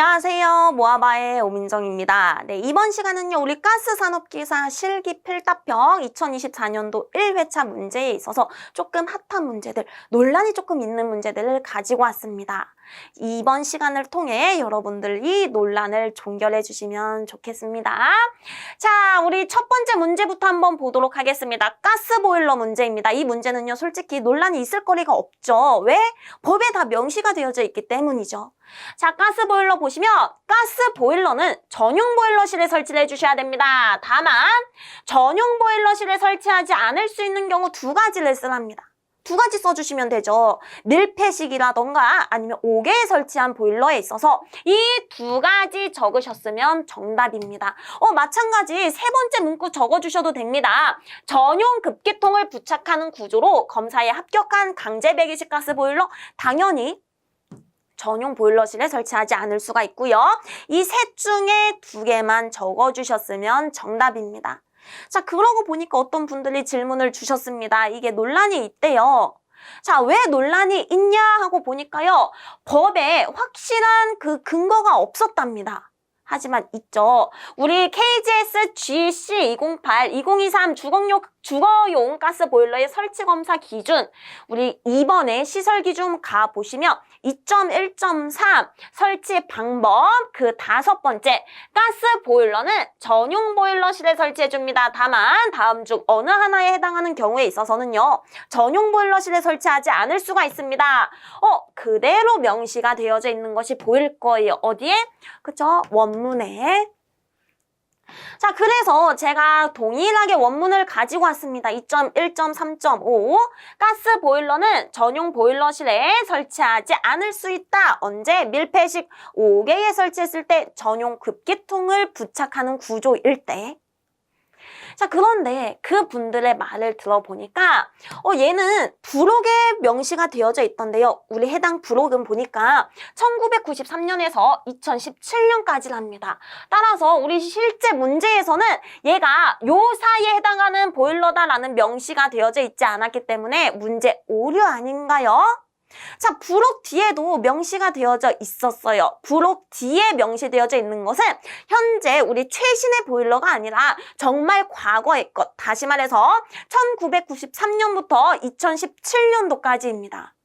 안녕하세요. 모아바의 오민정입니다. 네, 이번 시간은요, 우리 가스산업기사 실기 필답형 2024년도 1회차 문제에 있어서 조금 핫한 문제들, 논란이 조금 있는 문제들을 가지고 왔습니다. 이번 시간을 통해 여러분들이 논란을 종결해 주시면 좋겠습니다. 자, 우리 첫 번째 문제부터 한번 보도록 하겠습니다. 가스보일러 문제입니다. 이 문제는요, 솔직히 논란이 있을 거리가 없죠. 왜? 법에 다 명시가 되어져 있기 때문이죠. 자, 가스보일러 보시면 가스보일러는 전용 보일러실에 설치를 해주셔야 됩니다. 다만 전용 보일러실에 설치하지 않을 수 있는 경우 두 가지를 쓰랍니다. 두 가지 써주시면 되죠. 밀폐식이라던가 아니면 5개에 설치한 보일러에 있어서 이 두 가지 적으셨으면 정답입니다. 어, 마찬가지 세 번째 문구 적어주셔도 됩니다. 전용 급기통을 부착하는 구조로 검사에 합격한 강제 배기식 가스 보일러 당연히 전용 보일러실에 설치하지 않을 수가 있고요. 이 셋 중에 두 개만 적어주셨으면 정답입니다. 자, 그러고 보니까 어떤 분들이 질문을 주셨습니다. 이게 논란이 있대요. 자, 왜 논란이 있냐 하고 보니까요. 법에 확실한 그 근거가 없었답니다. 하지만 있죠. 우리 KGS GC 208, 2023 주거용, 주거용 가스 보일러의 설치 검사 기준, 우리 이번에 시설 기준 가 보시면 2.1.3 설치 방법 그 다섯 번째 가스 보일러는 전용 보일러실에 설치해 줍니다. 다만 다음 중 어느 하나에 해당하는 경우에 있어서는요. 전용 보일러실에 설치하지 않을 수가 있습니다. 어, 그대로 명시가 되어져 있는 것이 보일 거예요. 어디에? 그쵸? 원 문에 자, 그래서 제가 동일하게 원문을 가지고 왔습니다. 2.1.3.5 가스 보일러는 전용 보일러실에 설치하지 않을 수 있다. 언제? 밀폐식 5개에 설치했을 때 전용 급기통을 부착하는 구조일 때. 자, 그런데 그 분들의 말을 들어보니까, 어, 얘는 부록에 명시가 되어져 있던데요. 우리 해당 부록은 보니까 1993년에서 2017년까지랍니다. 따라서 우리 실제 문제에서는 얘가 요 사이에 해당하는 보일러다라는 명시가 되어져 있지 않았기 때문에 문제 오류 아닌가요? 자, 부록 뒤에도 명시가 되어져 있었어요. 부록 뒤에 명시되어져 있는 것은 현재 우리 최신의 보일러가 아니라 정말 과거의 것. 다시 말해서 1993년부터 2017년도까지입니다.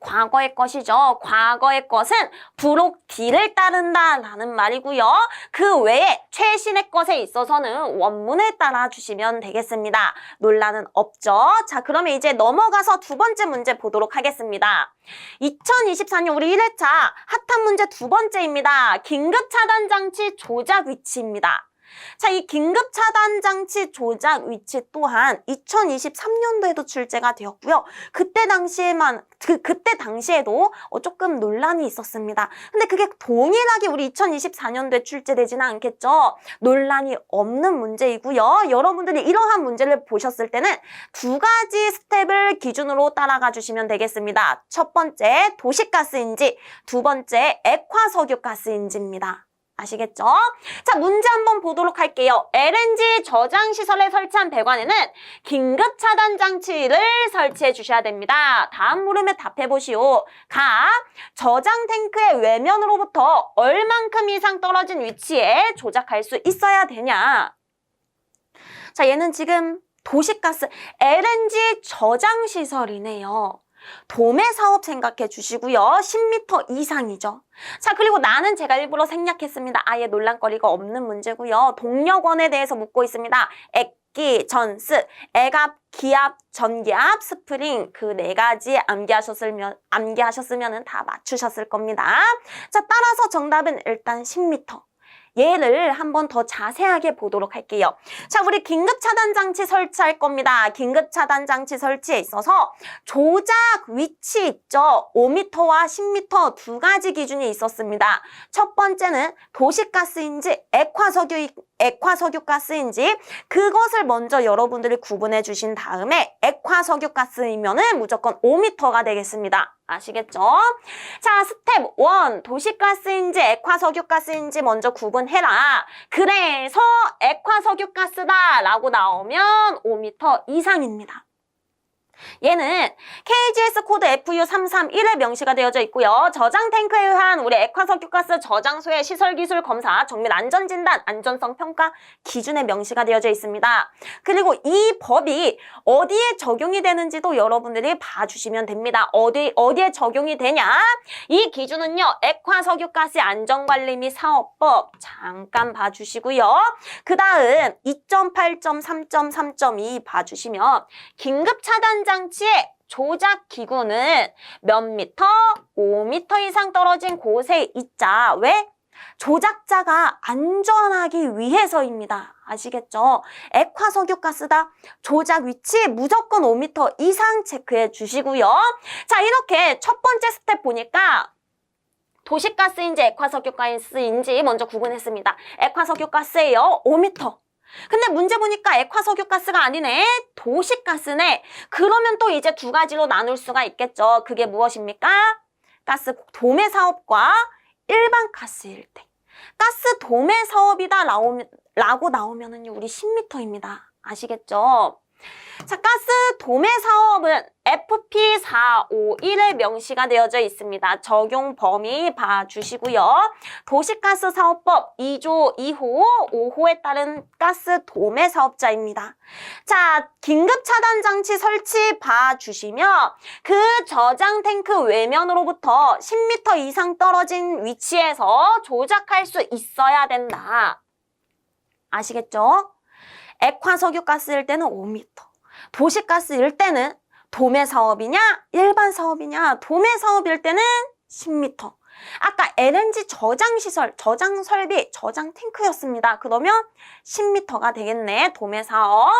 과거의 것이죠. 과거의 것은 부록 뒤를 따른다라는 말이고요. 그 외에 최신의 것에 있어서는 원문을 따라 주시면 되겠습니다. 논란은 없죠. 자, 그러면 이제 넘어가서 두 번째 문제 보도록 하겠습니다. 2024년 우리 1회차 핫한 문제 두 번째입니다. 긴급 차단 장치 조작 위치입니다. 자, 이 긴급 차단 장치 조작 위치 또한 2023년도에도 출제가 되었고요. 그때 당시에만 그 그때 당시에도 어, 조금 논란이 있었습니다. 근데 그게 동일하게 우리 2024년도에 출제되지는 않겠죠. 논란이 없는 문제이고요. 여러분들이 이러한 문제를 보셨을 때는 두 가지 스텝을 기준으로 따라가 주시면 되겠습니다. 첫 번째 도시가스인지, 두 번째 액화석유가스인지입니다. 아시겠죠? 자, 문제 한번 보도록 할게요. LNG 저장 시설에 설치한 배관에는 긴급 차단 장치를 설치해 주셔야 됩니다. 다음 물음에 답해 보시오. 가 저장 탱크의 외면으로부터 얼만큼 이상 떨어진 위치에 조작할 수 있어야 되냐? 자, 얘는 지금 도시가스 LNG 저장 시설이네요. 도매 사업 생각해 주시고요. 10m 이상이죠. 자, 그리고 나는 제가 일부러 생략했습니다. 아예 논란거리가 없는 문제고요. 동력원에 대해서 묻고 있습니다. 액기, 전스, 애갑, 기압, 전기압, 스프링 그 네 가지 암기하셨으면 암기하셨으면 다 맞추셨을 겁니다. 자, 따라서 정답은 일단 10m. 얘를 한번 더 자세하게 보도록 할게요. 자, 우리 긴급 차단 장치 설치할 겁니다. 긴급 차단 장치 설치에 있어서 조작 위치 있죠. 5m와 10m 두 가지 기준이 있었습니다. 첫 번째는 도시가스인지 액화석유 액화석유가스인지 그것을 먼저 여러분들이 구분해 주신 다음에 액화석유가스이면은 무조건 5m가 되겠습니다. 아시겠죠? 자, 스텝 1. 도시가스인지 액화석유가스인지 먼저 구분해라. 그래서 액화석유가스다 라고 나오면 5m 이상입니다. 얘는 KGS 코드 FU331에 명시가 되어져 있고요. 저장 탱크에 의한 우리 액화석유가스 저장소의 시설기술 검사, 정밀 안전진단, 안전성 평가 기준에 명시가 되어져 있습니다. 그리고 이 법이 어디에 적용이 되는지도 여러분들이 봐주시면 됩니다. 어디, 어디에 적용이 되냐? 이 기준은요, 액화석유가스 안전관리 및 사업법 잠깐 봐주시고요. 그 다음 2.8.3.3.2 봐주시면 긴급 차단 장치의 조작 기구는 몇 미터? 5미터 이상 떨어진 곳에 있자. 왜? 조작자가 안전하기 위해서입니다. 아시겠죠? 액화석유가스다. 조작 위치 무조건 5m 이상 체크해 주시고요. 자, 이렇게 첫 번째 스텝 보니까 도시가스인지 액화석유가스인지 먼저 구분했습니다. 액화석유가스예요. 5m. 근데 문제 보니까 액화석유가스가 아니네. 도시가스네. 그러면 또 이제 두 가지로 나눌 수가 있겠죠. 그게 무엇입니까? 가스 도매 사업과 일반 가스일 때. 가스 도매 사업이다 나오면, 라고 나오면은 우리 10m입니다. 아시겠죠? 자, 가스 도매 사업은 FP451에 명시가 되어져 있습니다. 적용 범위 봐주시고요. 도시가스 사업법 2조 2호, 5호에 따른 가스 도매 사업자입니다. 자, 긴급 차단 장치 설치 봐주시면 그 저장 탱크 외면으로부터 10m 이상 떨어진 위치에서 조작할 수 있어야 된다. 아시겠죠? 액화 석유가스일 때는 5m, 도시가스일 때는 도매 사업이냐, 일반 사업이냐, 도매 사업일 때는 10m. 아까 LNG 저장 시설, 저장 설비, 저장 탱크였습니다. 그러면 10m가 되겠네. 도매 사업.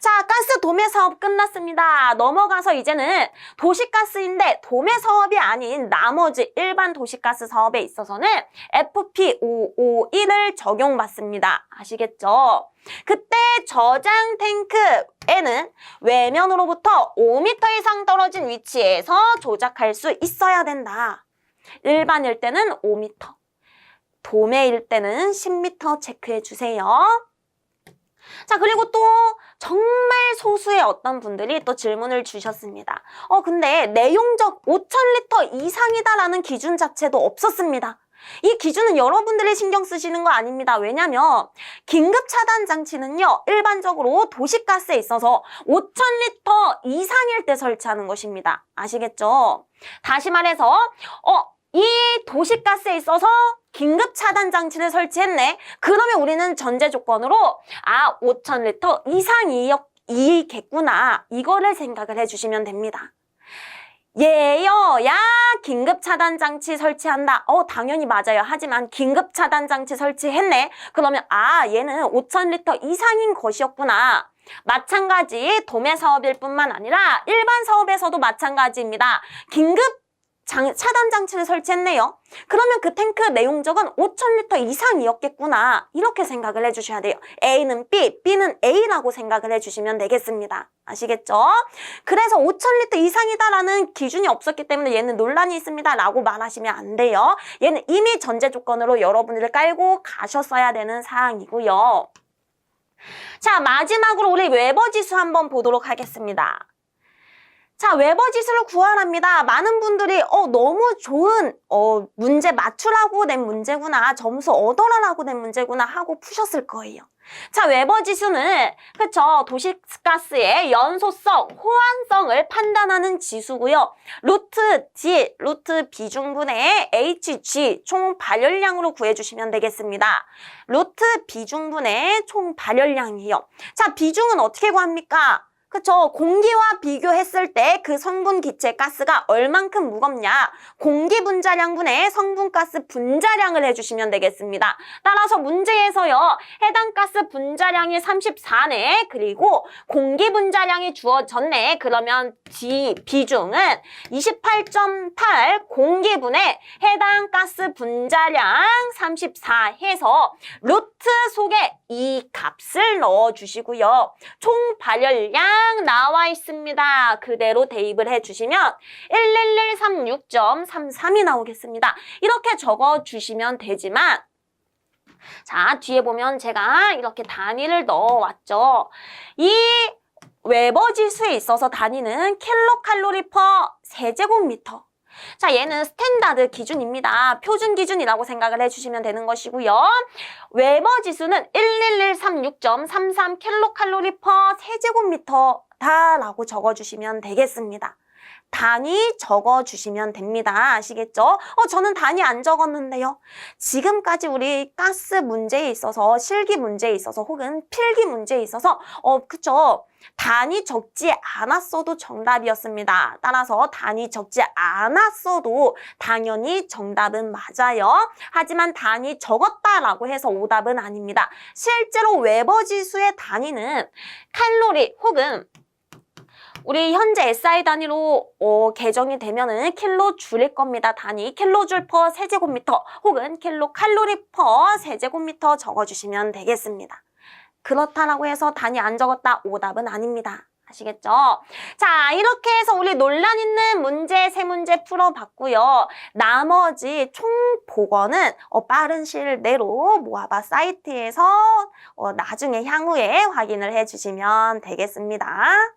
자, 가스 도매 사업 끝났습니다. 넘어가서 이제는 도시가스인데 도매 사업이 아닌 나머지 일반 도시가스 사업에 있어서는 FP551을 적용받습니다. 아시겠죠? 그때 저장 탱크에는 외면으로부터 5m 이상 떨어진 위치에서 조작할 수 있어야 된다. 일반일 때는 5m, 도매일 때는 10m 체크해 주세요. 자, 그리고 또 정말 소수의 어떤 분들이 또 질문을 주셨습니다. 어, 근데 내용적 5,000리터 이상이다라는 기준 자체도 없었습니다. 이 기준은 여러분들이 신경 쓰시는 거 아닙니다. 왜냐면 긴급 차단 장치는요. 일반적으로 도시가스에 있어서 5,000리터 이상일 때 설치하는 것입니다. 아시겠죠? 다시 말해서 어, 이 도시가스에 있어서 긴급 차단 장치를 설치했네. 그러면 우리는 전제 조건으로 아 5,000리터 이상이겠구나. 이거를 생각을 해주시면 됩니다. 예요, 야, 긴급 차단 장치 설치한다. 어, 당연히 맞아요. 하지만 긴급 차단 장치 설치했네. 그러면 아, 얘는 5,000리터 이상인 것이었구나. 마찬가지 도매 사업일 뿐만 아니라 일반 사업에서도 마찬가지입니다. 긴급 장, 차단 장치를 설치했네요. 그러면 그 탱크 내용적은 5,000리터 이상이었겠구나. 이렇게 생각을 해주셔야 돼요. A는 B, B는 A라고 생각을 해주시면 되겠습니다. 아시겠죠? 그래서 5,000리터 이상이다라는 기준이 없었기 때문에 얘는 논란이 있습니다. 라고 말하시면 안 돼요. 얘는 이미 전제 조건으로 여러분들 깔고 가셨어야 되는 사항이고요. 자, 마지막으로 우리 웨버 지수 한번 보도록 하겠습니다. 자, 웨버 지수를 구하랍니다. 많은 분들이 어 너무 좋은 어 문제 맞추라고 낸 문제구나. 점수 얻어라라고 낸 문제구나 하고 푸셨을 거예요. 자, 웨버 지수는 그쵸 도시가스의 연소성, 호환성을 판단하는 지수고요. 루트 G, 루트 비중분의 HG 총 발열량으로 구해주시면 되겠습니다. 루트 비중분의 총 발열량이에요. 자, 비중은 어떻게 구합니까? 그쵸. 공기와 비교했을 때 그 성분 기체 가스가 얼만큼 무겁냐. 공기 분자량분의 성분 가스 분자량을 해주시면 되겠습니다. 따라서 문제에서요. 해당 가스 분자량이 34네. 그리고 공기 분자량이 주어졌네. 그러면 지, 비중은 28.8 공기분의 해당 가스 분자량 34 해서 루트 속에 이 값을 넣어주시고요. 총 발열량 나와 있습니다. 그대로 대입을 해주시면 11136.33이 나오겠습니다. 이렇게 적어주시면 되지만 자, 뒤에 보면 제가 이렇게 단위를 넣어왔죠. 이 웨버 지수에 있어서 단위는 킬로칼로리 퍼 세제곱미터. 자, 얘는 스탠다드 기준입니다. 표준 기준이라고 생각을 해주시면 되는 것이고요. 웨버 지수는 11136.33 킬로칼로리 퍼 세제곱미터다라고 적어주시면 되겠습니다. 단위 적어주시면 됩니다. 아시겠죠? 어, 저는 단위 안 적었는데요. 지금까지 우리 가스 문제에 있어서, 실기 문제에 있어서, 혹은 필기 문제에 있어서, 어, 그쵸. 단위 적지 않았어도 정답이었습니다. 따라서 단위 적지 않았어도 당연히 정답은 맞아요. 하지만 단위 적었다라고 해서 오답은 아닙니다. 실제로 웨버 지수의 단위는 칼로리 혹은 우리 현재 SI 단위로 어, 개정이 되면은 킬로 줄일 겁니다. 단위 킬로줄 퍼 세제곱미터 혹은 킬로 칼로리 퍼 세제곱미터 적어주시면 되겠습니다. 그렇다라고 해서 단위 안 적었다 오답은 아닙니다. 아시겠죠? 자, 이렇게 해서 우리 논란 있는 문제 세 문제 풀어봤고요. 나머지 총 복원은 어, 빠른 시일 내로 모아봐 사이트에서 어, 나중에 향후에 확인을 해주시면 되겠습니다.